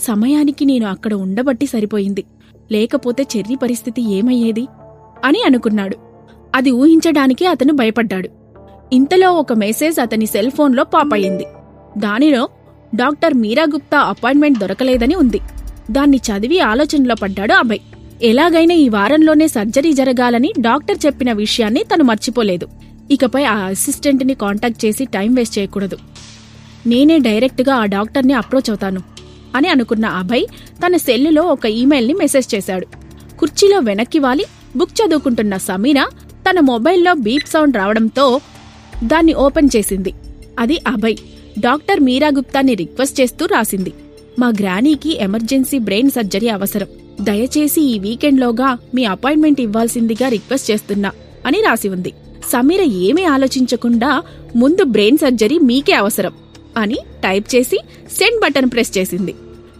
సమయానికి నేను అక్కడ ఉండబట్టి సరిపోయింది. లేకపోతే చెర్రీ పరిస్థితి ఏమయ్యేది? అని అనుకున్నాడు. అది ఊహించడానికి అతను భయపడ్డాడు. ఇంతలో ఒక మెసేజ్ అతని సెల్ ఫోన్లో పాప్ అయింది దానిలో డాక్టర్ మీరా గుప్తా అపాయింట్మెంట్ దొరకలేదని ఉంది. దాన్ని చదివి ఆలోచనలో పడ్డాడు అభయ్. ఎలాగైనా ఈ వారంలోనే సర్జరీ జరగాలని డాక్టర్ చెప్పిన విషయాన్ని తను మర్చిపోలేదు. ఇకపై ఆ అసిస్టెంట్ని కాంటాక్ట్ చేసి టైం వేస్ట్ చేయకూడదు. నేనే డైరెక్ట్గా ఆ డాక్టర్ని అప్రోచ్ అవుతాను. అని అనుకున్న అభయ్ తన సెల్లులో ఒక ఈమెయిల్ని మెసేజ్ చేశాడు. కుర్చీలో వెనక్కి వాలి బుక్ చదువుకుంటున్న సమీరా తన మొబైల్లో బీప్ సౌండ్ రావడంతో దాన్ని ఓపెన్ చేసింది. అది అభయ్. డాక్టర్ మీరా గుప్తాని రిక్వెస్ట్ చేస్తూ రాసింది. మా గ్రానీకి ఎమర్జెన్సీ బ్రెయిన్ సర్జరీ అవసరం. దయచేసి ఈ వీకెండ్లోగా మీ అపాయింట్మెంట్ ఇవ్వాల్సిందిగా రిక్వెస్ట్ చేస్తున్నా అని రాసి ఉంది. సమీర ఏమీ ఆలోచించకుండా ముందు బ్రెయిన్ సర్జరీ మీకే అవసరం అని టైప్ చేసి సెండ్ బటన్ ప్రెస్ చేసింది.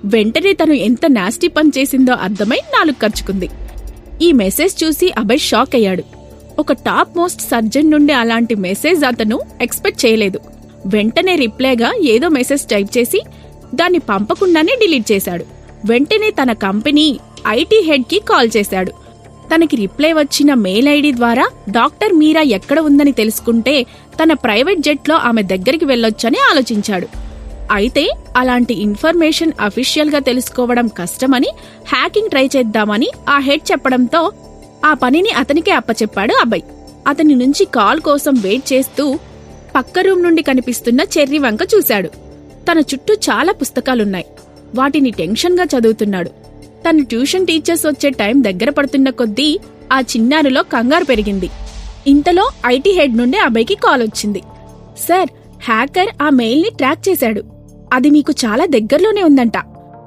వెంటనే తను ఎంత నాస్టీ పని చేసిందో అర్థమై నాలుగు ఖర్చుకుంది ఈ మెసేజ్ చూసి అభయ్ షాక్ అయ్యాడు. ఒక టాప్ మోస్ట్ సర్జన్ నుండి అలాంటి మెసేజ్ అతను ఎక్స్పెక్ట్ చేయలేదు. వెంటనే రిప్లైగా ఏదో మెసేజ్ టైప్ చేసి దాన్ని పంపకుండానే డిలీట్ చేశాడు. వెంటనే తన కంపెనీ ఐటీ హెడ్కి కాల్ చేశాడు. తనకి రిప్లై వచ్చిన మెయిల్ ఐడి ద్వారా డాక్టర్ మీరా ఎక్కడ ఉందని తెలుసుకుంటే తన ప్రైవేట్ జెట్లో ఆమె దగ్గరికి వెళ్ళొచ్చని ఆలోచించాడు. అయితే అలాంటి ఇన్ఫర్మేషన్ అఫీషియల్గా తెలుసుకోవడం కష్టమని హ్యాకింగ్ ట్రై చేద్దామని ఆ హెడ్ చెప్పడంతో ఆ పనిని అతనికే అప్పచెప్పాడు అబ్బాయి. అతని నుంచి కాల్ కోసం వెయిట్ చేస్తూ పక్క రూమ్ నుండి కనిపిస్తున్న చెర్రి వంక చూశాడు. తన చుట్టూ చాలా పుస్తకాలున్నాయి. వాటిని టెన్షన్గా చదువుతున్నాడు. తన ట్యూషన్ టీచర్స్ వచ్చే టైం దగ్గర పడుతున్న కొద్దీ ఆ చిన్నారిలో కంగారు పెరిగింది. ఇంతలో ఐటీ హెడ్ నుండి అబ్బాయికి కాల్ వచ్చింది. సార్ హ్యాకర్ ఆ మెయిల్ని ట్రాక్ చేశాడు. అది మీకు చాలా దగ్గరలోనే ఉందంట.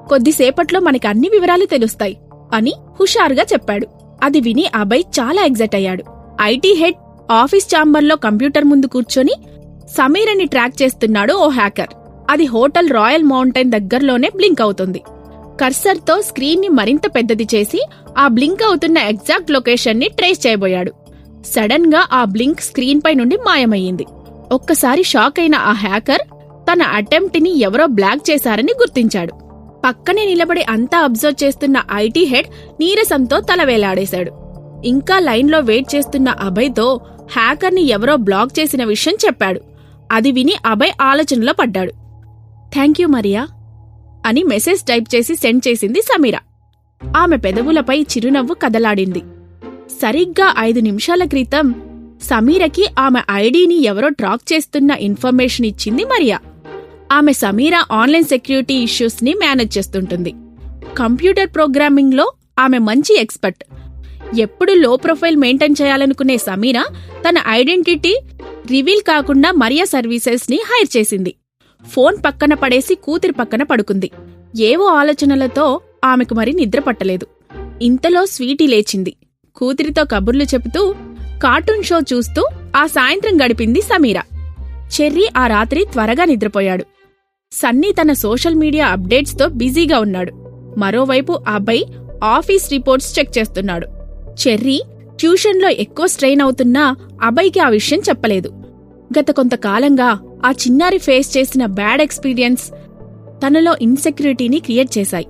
కొద్దిసేపట్లో మనకి అన్ని వివరాలు తెలుస్తాయి అని హుషారుగా చెప్పాడు. అది విని అభయ్ చాలా ఎగ్జైట్ అయ్యాడు. ఐటీ హెడ్ ఆఫీస్ ఛాంబర్లో కంప్యూటర్ ముందు కూర్చొని సమీరని ట్రాక్ చేస్తున్నాడు ఓ హ్యాకర్. అది హోటల్ రాయల్ మౌంటైన్ దగ్గరలోనే బ్లింక్ అవుతుంది. కర్సర్తో స్క్రీన్ని మరింత పెద్దది చేసి ఆ బ్లింక్ అవుతున్న ఎగ్జాక్ట్ లొకేషన్ని ట్రేస్ చేయబోయాడు. సడన్గా ఆ బ్లింక్ స్క్రీన్ పై నుండి మాయమయ్యింది. ఒక్కసారి షాక్ అయిన ఆ హ్యాకర్ తన అటెంప్ట్ని ఎవరో బ్లాక్ చేశారని గుర్తించాడు. పక్కనే నిలబడి అంతా అబ్జర్వ్ చేస్తున్న ఐటీ హెడ్ నీరసంతో తల వేలాడేశాడు. ఇంకా లైన్లో వెయిట్ చేస్తున్న అభయ్తో హ్యాకర్ని ఎవరో బ్లాక్ చేసిన విషయం చెప్పాడు. అది విని అభయ్ ఆలోచనలో పడ్డాడు. థ్యాంక్ యూ మరియా అని మెసేజ్ టైప్ చేసి సెండ్ చేసింది సమీర. ఆమె పెదవులపై చిరునవ్వు కదలాడింది. సరిగ్గా ఐదు నిమిషాల క్రితం సమీరకి ఆమె ఐడీని ఎవరో ట్రాక్ చేస్తున్న ఇన్ఫర్మేషన్ ఇచ్చింది మరియా. ఆమె సమీరా ఆన్లైన్ సెక్యూరిటీ ఇష్యూస్ని మేనేజ్ చేస్తుంటుంది. కంప్యూటర్ ప్రోగ్రామింగ్లో ఆమె మంచి ఎక్స్పర్ట్. ఎప్పుడు లో ప్రొఫైల్ మెయింటైన్ చేయాలనుకునే సమీరా తన ఐడెంటిటీ రివీల్ కాకుండా మరియా సర్వీసెస్ని హైర్ చేసింది. ఫోన్ పక్కన పడేసి కూతురి పక్కన పడుకుంది. ఏవో ఆలోచనలతో ఆమెకు మరి నిద్ర పట్టలేదు. ఇంతలో స్వీటీ లేచింది. కూతురితో కబుర్లు చెబుతూ కార్టూన్ షో చూస్తూ ఆ సాయంత్రం గడిపింది సమీరా. చెర్రీ ఆ రాత్రి త్వరగా నిద్రపోయాడు. సన్నీ తన సోషల్ మీడియా అప్డేట్స్తో బిజీగా ఉన్నాడు. మరోవైపు అబ్బాయి ఆఫీస్ రిపోర్ట్స్ చెక్ చేస్తున్నాడు. చెర్రీ ట్యూషన్లో ఎక్కువ స్ట్రెయిన్ అవుతున్నా అబ్బాయికి ఆ విషయం చెప్పలేదు. గత కొంతకాలంగా ఆ చిన్నారి ఫేస్ చేసిన బ్యాడ్ ఎక్స్పీరియన్స్ తనలో ఇన్సెక్యూరిటీని క్రియేట్ చేశాయి.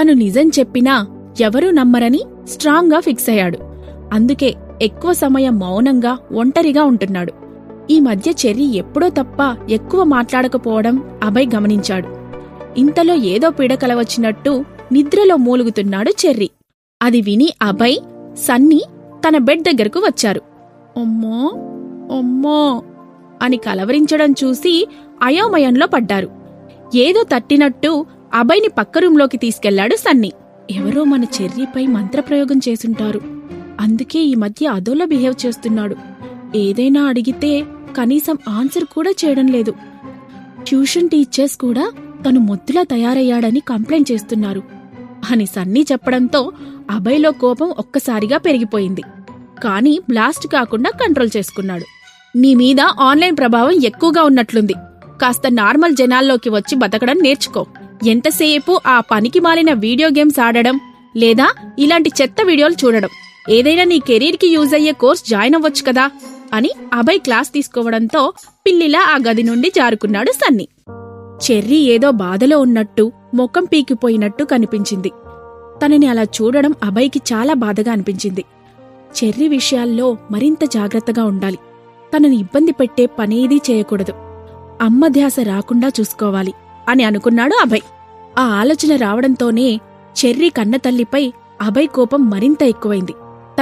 తను నిజం చెప్పినా ఎవరూ నమ్మరని స్ట్రాంగ్గా ఫిక్స్ అయ్యాడు. అందుకే ఎక్కువ సమయం మౌనంగా ఒంటరిగా ఉంటున్నాడు. ఈ మధ్య చెర్రీ ఎప్పుడో తప్ప ఎక్కువ మాట్లాడకపోవడం అభయ్ గమనించాడు. ఇంతలో ఏదో పీడకల వచ్చినట్టు నిద్రలో మూలుగుతున్నాడు చెర్రీ. అది విని అభయ్ సన్నీ తన బెడ్ దగ్గరకు వచ్చారు. ఒమ్మో ఒమ్మో అని కలవరించడం చూసి అయోమయంలో పడ్డారు. ఏదో తట్టినట్టు అభయ్ని పక్క రూంలోకి తీసుకెళ్ళాడు సన్నీ. ఎవరో మన చెర్రీపై మంత్రప్రయోగం చేసుంటారు. అందుకే ఈ మధ్య అదోలా బిహేవ్ చేస్తున్నాడు. ఏదైనా అడిగితే కనీసం ఆన్సర్ కూడా చేయడం లేదు. ట్యూషన్ టీచర్స్ కూడా తను మొద్దులా తయారయ్యాడని కంప్లైంట్ చేస్తున్నారు. అని సన్నీ చెప్పడంతో అభయ్లో కోపం ఒక్కసారిగా పెరిగిపోయింది. కానీ బ్లాస్ట్ కాకుండా కంట్రోల్ చేసుకున్నాడు. నీ మీద ఆన్లైన్ ప్రభావం ఎక్కువగా ఉన్నట్లుంది. కాస్త నార్మల్ జనాల్లోకి వచ్చి బతకడం నేర్చుకో. ఎంతసేపు ఆ పనికి మాలిన వీడియో గేమ్స్ ఆడడం లేదా ఇలాంటి చెత్త వీడియోలు చూడడం. ఏదైనా నీ కెరీర్కి యూజ్ అయ్యే కోర్స్ జాయిన్ అవ్వచ్చు కదా. అని అభయ్ క్లాస్ తీసుకోవడంతో పిల్లిలా ఆ గది నుండి జారుకున్నాడు సన్నీ. చెర్రీ ఏదో బాధలో ఉన్నట్టు ముఖం పీకిపోయినట్టు కనిపించింది. తనని అలా చూడడం అభయ్కి చాలా బాధగా అనిపించింది. చెర్రీ విషయాల్లో మరింత జాగ్రత్తగా ఉండాలి. తనని ఇబ్బంది పెట్టే పనేదీ చేయకూడదు. అమ్మ ధ్యాస రాకుండా చూసుకోవాలి అని అనుకున్నాడు అభయ్. ఆ ఆలోచన రావడంతోనే చెర్రీ కన్నతల్లిపై అభయ్ కోపం మరింత ఎక్కువైంది.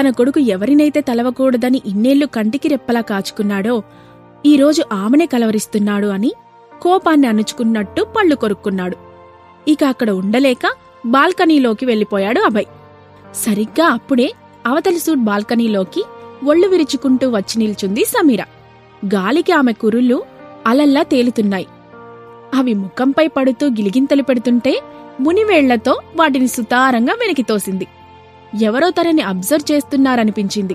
తన కొడుకు ఎవరినైతే తలవకూడదని ఇన్నేళ్ళు కంటికి రెప్పలా కాచుకున్నాడో ఈరోజు ఆమెనే కలవరిస్తున్నాడు అని కోపాన్ని అణుచుకున్నట్టు పళ్ళు కొరుక్కున్నాడు. ఇక అక్కడ ఉండలేక బాల్కనీలోకి వెళ్ళిపోయాడు అభయ్. సరిగ్గా అప్పుడే అవతలి సూట్ బాల్కనీలోకి ఒళ్ళు విరుచుకుంటూ వచ్చి నిల్చుంది సమీర. గాలికి ఆమె కురుళ్ళు అలల్లా తేలుతున్నాయి. అవి ముఖంపై పడుతూ గిలిగింతలు పెడుతుంటే మునివేళ్ళతో వాటిని సుతారంగా వెనక్కి తోసింది. ఎవరో తనని అబ్జర్వ్ చేస్తున్నారనిపించింది.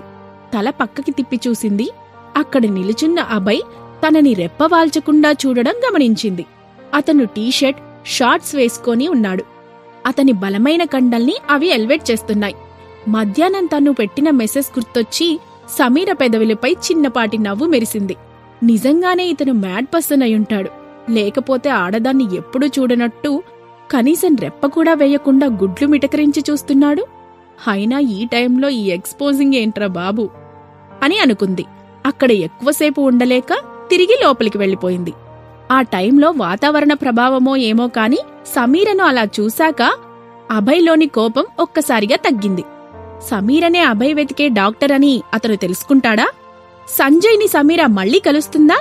తల పక్కకి తిప్పి చూసింది. అక్కడ నిలుచున్న అభయ్ తనని రెప్పవాల్చకుండా చూడడం గమనించింది. అతను టీషర్ట్ షార్ట్స్ వేసుకొని ఉన్నాడు. అతని బలమైన కండల్ని అవి ఎల్వేట్ చేస్తున్నాయి. మధ్యాహ్నం తను పెట్టిన మెసేజ్ గుర్తొచ్చి సమీర పెదవులపై చిన్నపాటి నవ్వు మెరిసింది. నిజంగానే ఇతను మ్యాడ్ పర్సన్ అయ్యుంటాడు. లేకపోతే ఆడదాన్ని ఎప్పుడూ చూడనట్టు కనీసం రెప్ప కూడా వేయకుండా గుడ్లు మిటకరించి చూస్తున్నాడు? అయినా ఈ టైంలో ఈ ఎక్స్పోజింగ్ ఏంట్రా బాబు? అని అనుకుంది. అక్కడ ఎక్కువసేపు ఉండలేక తిరిగి లోపలికి వెళ్ళిపోయింది. ఆ టైంలో వాతావరణ ప్రభావమో ఏమో కాని సమీరను అలా చూశాక అభయ్లోని కోపం ఒక్కసారిగా తగ్గింది. సమీరనే అభయ్ వెతికే డాక్టర్ అని అతను తెలుసుకుంటాడా? సంజయ్ని సమీర మళ్ళీ కలుస్తుందా?